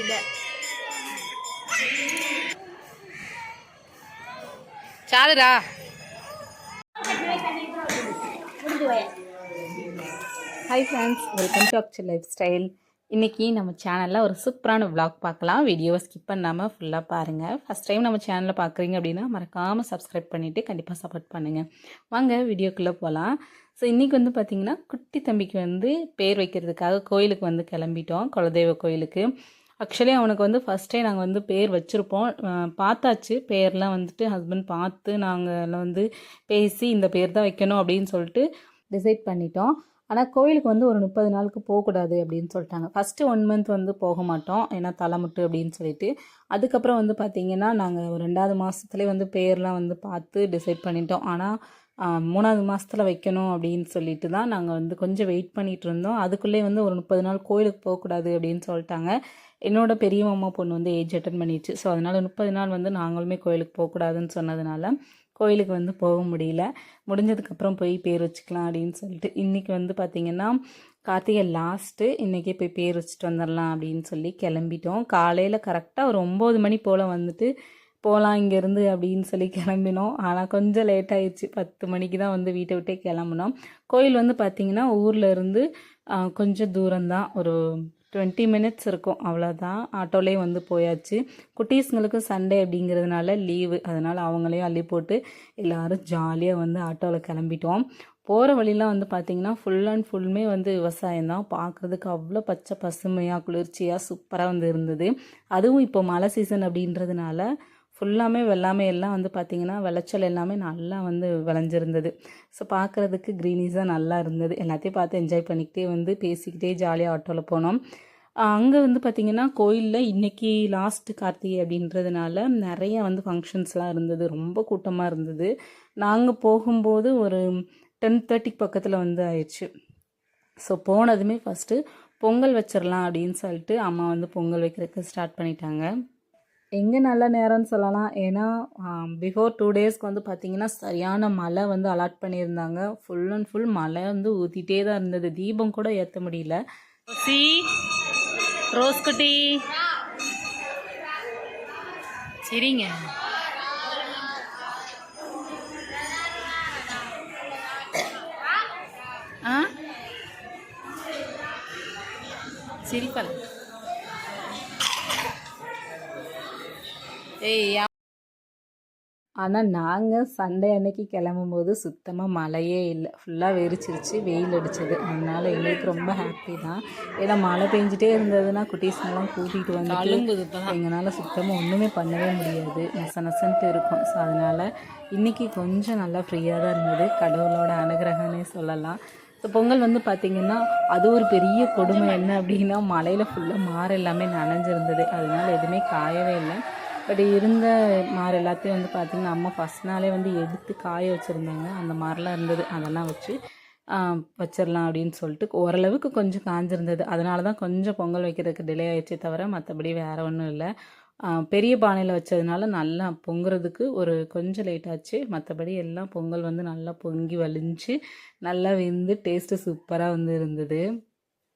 இதை சாலுடா hi friends welcome to Akshar life style இன்றைக்கி நம்ம சேனலில் ஒரு சூப்பரான vlog பார்க்கலாம். வீடியோவை ஸ்கிப் பண்ணாமல் ஃபுல்லாக பாருங்கள் ஃபஸ்ட் டைம் நம்ம சேனலில் பார்க்குறீங்க அப்படின்னா மறக்காமல் சப்ஸ்கிரைப் பண்ணிவிட்டு கண்டிப்பாக சப்போர்ட் பண்ணுங்கள் வாங்க வீடியோக்குள்ளே போகலாம் ஸோ இன்றைக்கி வந்து பார்த்திங்கன்னா குட்டி தம்பிக்கு வந்து பேர் வைக்கிறதுக்காக கோயிலுக்கு வந்து கிளம்பிட்டோம். குலதெய்வ கோயிலுக்கு. ஆக்சுவலி அவனுக்கு வந்து ஃபஸ்ட்டே நாங்கள் வந்து பேர் வச்சுருப்போம். பார்த்தாச்சு. பேர்லாம் வந்துட்டு ஹஸ்பண்ட் பார்த்து நாங்கள் வந்து பேசி இந்த பேர் தான் வைக்கணும் அப்படின்னு சொல்லிட்டு டிசைட் பண்ணிட்டோம். ஆனால் கோயிலுக்கு வந்து ஒரு முப்பது நாளுக்கு போகக்கூடாது அப்படின்னு சொல்லிட்டாங்க. ஃபஸ்ட்டு ஒன் மந்த் வந்து போக மாட்டோம். ஏன்னா தலைமுட்டு அப்படின்னு சொல்லிட்டு. அதுக்கப்புறம் வந்து பார்த்திங்கன்னா நாங்கள் ஒரு ரெண்டாவது மாதத்துலேயே வந்து பேர்லாம் வந்து பார்த்து டிசைட் பண்ணிட்டோம். ஆனால் மூணாவது மாதத்தில் வைக்கணும் அப்படின்னு சொல்லிட்டு தான் நாங்கள் வந்து கொஞ்சம் வெயிட் பண்ணிகிட்டு இருந்தோம். அதுக்குள்ளே வந்து ஒரு முப்பது நாள் கோயிலுக்கு போகக்கூடாது அப்படின்னு சொல்லிட்டாங்க. என்னோட பெரிய மாமா பொண்ணு வந்து ஏஜ் அட்டன் பண்ணிடுச்சு ஸோ அதனால் முப்பது நாள் வந்து நாங்களுமே கோயிலுக்கு போகக்கூடாதுன்னு சொன்னதுனால கோயிலுக்கு வந்து போக முடியல. முடிஞ்சதுக்கப்புறம் போய் பேர் வச்சுக்கலாம் அப்படின்னு சொல்லிட்டு இன்றைக்கி வந்து பார்த்திங்கன்னா கார்த்திகை லாஸ்ட்டு இன்றைக்கே போய் பேர் வச்சுட்டு வந்துடலாம் அப்படின்னு சொல்லி கிளம்பிட்டோம். காலையில் கரெக்டாக ஒரு ஒம்பது மணி போல் வந்துட்டு போகலாம் இங்கேருந்து அப்படின்னு சொல்லி கிளம்பினோம். ஆனால் கொஞ்சம் லேட் ஆயிடுச்சு. பத்து மணிக்கு தான் வந்து வீட்டை விட்டே கிளம்புனோம். கோயில் வந்து பார்த்திங்கன்னா ஊரில் இருந்து கொஞ்சம் தூரம்தான். ஒரு டுவெண்ட்டி மினிட்ஸ் இருக்கும். அவ்வளோதான் ஆட்டோலேயே வந்து போயாச்சு. குட்டீஸுங்களுக்கு சண்டே அப்படிங்கிறதுனால லீவு. அதனால் அவங்களையும் அள்ளி போட்டு எல்லோரும் ஜாலியாக வந்து ஆட்டோவில் கிளம்பிட்டோம். போகிற வழிலாம் வந்து பார்த்திங்கன்னா ஃபுல் அண்ட் ஃபுல்லுமே வந்து விவசாயம் தான். பார்க்குறதுக்கு அவ்வளோ பச்சை பசுமையாக குளிர்ச்சியாக சூப்பராக வந்து இருந்தது. அதுவும் இப்போ மழை சீசன் அப்படின்றதுனால ஃபுல்லாமே வெள்ளாமை எல்லாம் வந்து பார்த்திங்கன்னா விளைச்சல் எல்லாமே நல்லா வந்து விளைஞ்சிருந்தது. ஸோ பார்க்குறதுக்கு க்ரீனிஸாக நல்லா இருந்தது. எல்லாத்தையும் பார்த்து என்ஜாய் பண்ணிக்கிட்டே வந்து பேசிக்கிட்டே ஜாலியாக ஆட்டோவில் போனோம். அங்கே வந்து பார்த்திங்கன்னா கோயிலில் இன்றைக்கி லாஸ்ட்டு கார்த்திகை அப்படின்றதுனால நிறைய வந்து ஃபங்க்ஷன்ஸ்லாம் இருந்தது. ரொம்ப கூட்டமாக இருந்தது. நாங்கள் போகும்போது ஒரு டென் தேர்ட்டிக்கு பக்கத்தில் வந்து ஆயிடுச்சு. ஸோ போனதுமே ஃபஸ்ட்டு பொங்கல் வச்சிடலாம் அப்படின்னு சொல்லிட்டு அம்மா வந்து பொங்கல் வைக்கிறதுக்கு ஸ்டார்ட் பண்ணிட்டாங்க. எங்கே நல்ல நேரம்னு சொல்லலாம். ஏன்னா பிஃபோர் டூ டேஸ்க்கு வந்து பார்த்திங்கன்னா சரியான மழை வந்து அலாட் பண்ணியிருந்தாங்க. ஃபுல் அண்ட் ஃபுல் மழை வந்து ஊற்றிட்டே தான் இருந்தது. தீபம் கூட ஏற்ற முடியல. சி ரோஸ்குட்டி சரிங்க. ஆ? சிரிப்பல். ஏய் ஆனால் நாங்கள் சண்டே அன்னைக்கு கிளம்பும்போது சுத்தமாக மழையே இல்லை. ஃபுல்லாக வெறிச்சிருச்சு வெயில் அடிச்சது. அதனால் எங்களுக்கு ரொம்ப ஹாப்பி தான். ஏன்னா மழை பெஞ்சிட்டே இருந்ததுன்னா குட்டீஸ்ங்கெல்லாம் கூட்டிகிட்டு வந்து எங்களால் சுத்தமாக ஒன்றுமே பண்ணவே முடியாது. நெச நெசன்ட்டு இருக்கும். ஸோ அதனால் இன்றைக்கி கொஞ்சம் நல்லா ஃப்ரீயாக தான் இருந்தது. கடவுளோட அனுகிரகம்னே சொல்லலாம். ஸோ பொங்கல் வந்து பார்த்திங்கன்னா அது ஒரு பெரிய கொடுமை. என்ன அப்படின்னா மழையில் ஃபுல்லாக மாறு எல்லாமே நனைஞ்சிருந்தது. அதனால எதுவுமே காயவே இல்லை. பட் இருந்த மாறு எல்லாத்தையும் வந்து பார்த்திங்கன்னா அம்மா ஃபஸ்ட் நாளே வந்து எடுத்து காய வச்சுருந்தாங்க. அந்த மாதிரிலாம் இருந்தது. அதெல்லாம் வச்சு வச்சிடலாம் அப்படின்னு சொல்லிட்டு ஓரளவுக்கு கொஞ்சம் காஞ்சிருந்தது. அதனால தான் கொஞ்சம் பொங்கல் வைக்கிறதுக்கு டிலே ஆயிடுச்சே தவிர மற்றபடி வேறு ஒன்றும் இல்லை. பெரிய பானையில் வச்சதுனால நல்லா பொங்குறதுக்கு ஒரு கொஞ்சம் லேட் ஆச்சு. மற்றபடி எல்லாம் பொங்கல் வந்து நல்லா பொங்கி வலிஞ்சு நல்லா வெந்து டேஸ்ட்டு சூப்பராக வந்து இருந்தது.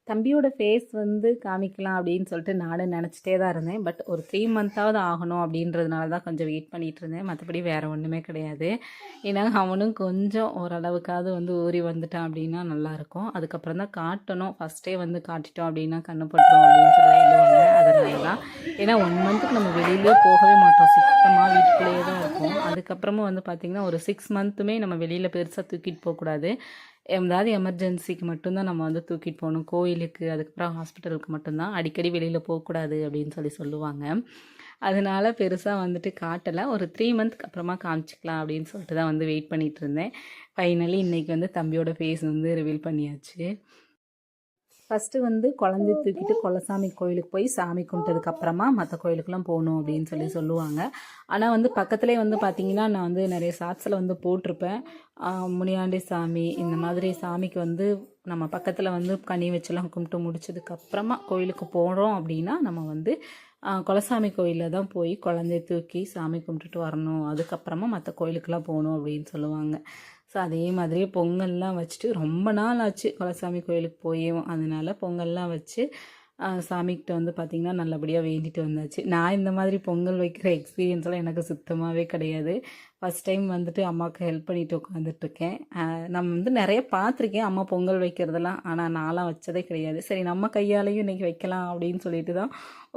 தம்பியோட ஃபேஸ் வந்து காமிக்கலாம் அப்படின்னு சொல்லிட்டு நானும் நினச்சிட்டே தான் இருந்தேன். பட் ஒரு த்ரீ மந்த்தாவது ஆகணும் அப்படின்றதுனால தான் கொஞ்சம் வெயிட் பண்ணிகிட்டு இருந்தேன். மற்றபடி வேறு ஒன்றுமே கிடையாது. ஏன்னா அவனும் கொஞ்சம் ஓரளவுக்காவது வந்து ஊறி வந்துட்டான் அப்படின்னா நல்லாயிருக்கும் அதுக்கப்புறம் தான் காட்டணும். ஃபஸ்ட்டே வந்து காட்டிட்டோம் அப்படின்னா கண்ணு பட்டுரும் அப்படின்னு சொல்லி சொல்லுவாங்க. அதனால தான். ஏன்னா ஒன் மந்த்துக்கு நம்ம வெளியிலே போகவே மாட்டோம். சுத்தமாக வீட்டுக்குள்ளேயே தான் இருக்கும் அதுக்கப்புறமா வந்து பார்த்திங்கன்னா ஒரு சிக்ஸ் மந்த்துமே நம்ம வெளியில் பெருசாக தூக்கிட்டு போகக்கூடாது. ஏதாவது எமர்ஜென்சிக்கு மட்டும்தான் நம்ம வந்து தூக்கிட்டு போகணும். கோயிலுக்கு அதுக்கப்புறம் ஹாஸ்பிட்டலுக்கு மட்டும்தான். அடிக்கடி வெளியில் போகக்கூடாது அப்படின்னு சொல்லி சொல்லுவாங்க. அதனால பெருசாக வந்துட்டு காட்டலை. ஒரு த்ரீ மந்த்க்கு அப்புறமா காமிச்சிக்கலாம் அப்படின்னு சொல்லிட்டு தான் வந்து வெயிட் பண்ணிகிட்டு இருந்தேன். ஃபைனலி இன்றைக்கி வந்து தம்பியோட ஃபேஸ் வந்து ரிவீல் பண்ணியாச்சு. ஃபஸ்ட்டு வந்து குழந்தைய தூக்கிட்டு குலசாமி கோயிலுக்கு போய் சாமி கும்பிட்டதுக்கப்புறமா மற்ற கோயிலுக்குலாம் போகணும் அப்படின்னு சொல்லி சொல்லுவாங்க. ஆனால் வந்து பக்கத்துலேயே வந்து பார்த்திங்கன்னா நான் வந்து நிறைய ஷார்ட்ஸில் வந்து போட்டிருப்பேன். முனியாண்டி சாமி இந்த மாதிரி சாமிக்கு வந்து நம்ம பக்கத்தில் வந்து கனி வச்செல்லாம் கும்பிட்டு முடிச்சதுக்கப்புறமா கோயிலுக்கு போகிறோம் அப்படின்னா நம்ம வந்து குலசாமி கோயிலில் தான் போய் குழந்தைய தூக்கி சாமி கும்பிட்டுட்டு வரணும். அதுக்கப்புறமா மற்ற கோயிலுக்கெல்லாம் போகணும் அப்படின்னு சொல்லுவாங்க. ஸோ அதே மாதிரியே பொங்கல்லாம் வச்சுட்டு ரொம்ப நாள் ஆச்சு குலசாமி கோயிலுக்கு போயும் அதனால பொங்கல்லாம் வச்சு சாமிக்கிட்ட வந்து பார்த்திங்கன்னா நல்லபடியாக வேண்டிட்டு வந்தாச்சு. நான் இந்த மாதிரி பொங்கல் வைக்கிற எக்ஸ்பீரியன்ஸ்லாம் எனக்கு சுத்தமாகவே கிடையாது. ஃபஸ்ட் டைம் வந்துட்டு அம்மாவுக்கு ஹெல்ப் பண்ணிட்டு உட்காந்துட்ருக்கேன் நம்ம வந்து நிறைய பார்த்துருக்கேன் அம்மா பொங்கல் வைக்கிறதெல்லாம். ஆனால் நான்லாம் வச்சதே கிடையாது. சரி நம்ம கையாலையும் இன்றைக்கி வைக்கலாம் அப்படின்னு சொல்லிட்டு தான்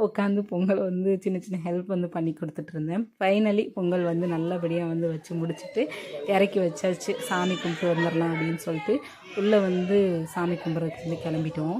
உட்காந்து பொங்கல் வந்து சின்ன சின்ன ஹெல்ப் வந்து பண்ணி கொடுத்துட்டு இருந்தேன் ஃபைனலி பொங்கல் வந்து நல்லபடியாக வந்து வச்சு முடிச்சுட்டு இறக்கி வச்சாச்சு. சாமி கும்பிட்டு வந்துடலாம் அப்படின்னு சொல்லிட்டு உள்ளே வந்து சாமி கும்பிட்றதுக்கு வந்து கிளம்பிட்டோம்.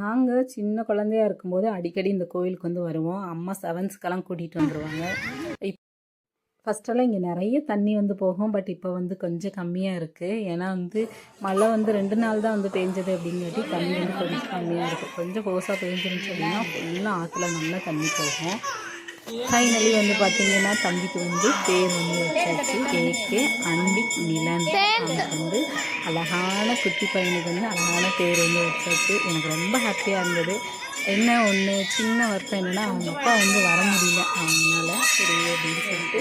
நாங்கள் சின்ன குழந்தையா இருக்கும்போது அடிக்கடி இந்த கோவிலுக்கு வந்து வருவோம். அம்மா செவன்ஸ்க்கெல்லாம் கூட்டிகிட்டு வந்துடுவாங்க இப் ஃபஸ்ட்டெல்லாம் இங்கே நிறைய தண்ணி வந்து போகும். பட் இப்போ வந்து கொஞ்சம் கம்மியாக இருக்குது ஏன்னா வந்து மழை வந்து ரெண்டு நாள் தான் வந்து பெஞ்சது அப்படிங்காட்டி தண்ணி வந்து கொஞ்சம் கம்மியாக இருக்குது கொஞ்சம் கோசாக பெஞ்சிருந்துச்சு அப்படின்னா ஃபுல்லாக ஆற்றுல நல்லா தண்ணி போகும். ஃபைனலி வந்து பார்த்தீங்கன்னா தம்பிக்கு வந்து பேர் வந்து வச்சாச்சு. ஏகே அன்பிக் நிலன் அவனுக்கு வந்து அழகான குட்டி பையனுக்கு வந்து அழகான பேர் வந்து வச்சாச்சு. எனக்கு ரொம்ப ஹாப்பியாக இருந்தது. என்ன ஒன்று சின்ன வருத்தம் என்னென்னா அவங்க அப்பா வந்து வர முடியல. அவங்களால சரி அப்படின்னு சொல்லிட்டு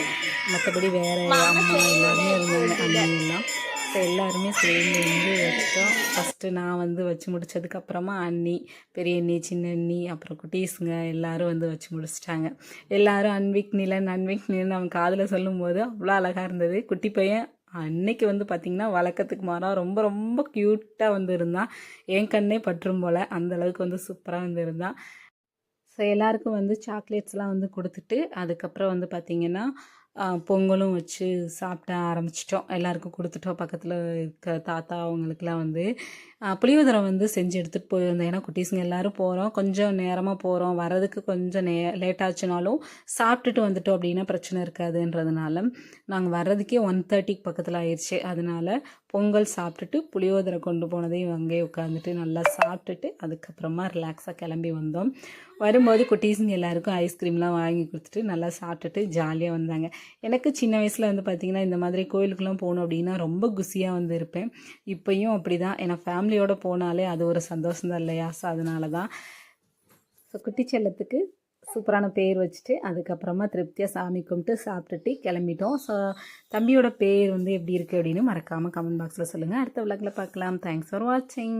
மற்றபடி வேறு அம்மா எல்லாருமே இருந்தாங்க அண்ணன் எல்லாம் ஸோ எல்லாருமே சேர்ந்து வந்து வச்சுட்டோம். ஃபஸ்ட்டு நான் வந்து வச்சு முடிச்சதுக்கப்புறமா அண்ணி பெரிய அண்ணி சின்ன அண்ணி அப்புறம் குட்டீஸுங்க எல்லாரும் வந்து வச்சு முடிச்சிட்டாங்க. எல்லோரும் அன்விக் நிலன் அன்விக் நிலன் அவன் காதில் சொல்லும்போது அவ்வளோ அழகாக இருந்தது. குட்டி பையன் அன்னைக்கு வந்து பார்த்திங்கன்னா வழக்கத்துக்கு மாறாக ரொம்ப ரொம்ப க்யூட்டாக வந்து இருந்தான். என் கண்ணே பற்றும் போல் அந்த அளவுக்கு வந்து சூப்பராக வந்து இருந்தான். ஸோ எல்லாருக்கும் வந்து சாக்லேட்ஸ்லாம் வந்து கொடுத்துட்டு அதுக்கப்புறம் வந்து பார்த்திங்கன்னா பொங்கலும் வச்சு சாப்பிட ஆரம்பிச்சிட்டோம். எல்லாருக்கும் கொடுத்துட்டோம். பக்கத்தில் இருக்க தாத்தா அவங்களுக்குலாம் வந்து ஆஹ், புளியோதரை வந்து செஞ்சு எடுத்துகிட்டு போயிருந்தேன். ஏன்னா குட்டீஸுங்க எல்லோரும் போகிறோம் கொஞ்சம் நேரமாக போகிறோம் வர்றதுக்கு கொஞ்சம் நே லேட் ஆச்சுனாலும் சாப்பிட்டுட்டு வந்துட்டோம் அப்படின்னா பிரச்சனை இருக்காதுன்றதுனால நாங்கள் வர்றதுக்கே ஒன் தேர்ட்டிக்கு பக்கத்தில் ஆயிடுச்சு அதனால பொங்கல் சாப்பிட்டுட்டு புளியோதரை கொண்டு போனதையும் அங்கேயே உட்காந்துட்டு நல்லா சாப்பிட்டுட்டு அதுக்கப்புறமா ரிலாக்ஸாக கிளம்பி வந்தோம். வரும்போது குட்டீஸுங்க எல்லாருக்கும் ஐஸ்கிரீம்லாம் வாங்கி கொடுத்துட்டு நல்லா சாப்பிட்டுட்டு ஜாலியாக வந்தாங்க. எனக்கு சின்ன வயசில் வந்து பார்த்திங்கன்னா இந்த மாதிரி கோயிலுக்குலாம் போகணும் அப்படின்னா ரொம்ப குசியாக வந்து இருப்பேன். இப்போயும் அப்படி தான் ஏன்னா ஃபேமிலியோடு போனாலே அது ஒரு சந்தோஷம் தான் இல்லையா? ஸோ அதனால தான் ஸோ குட்டி செல்லத்துக்கு சூப்பரான பேர் வச்சுட்டு அதுக்கப்புறமா திருப்தியாக சாமி கும்பிட்டு சாப்பிட்டுட்டு கிளம்பிட்டோம். ஸோ தம்பியோட பேர் வந்து எப்படி இருக்குது அப்படின்னு மறக்காமல் கமெண்ட் பாக்ஸில் சொல்லுங்கள் அடுத்த விளக்கில் பார்க்கலாம். தேங்க்ஸ் ஃபார் வாட்சிங்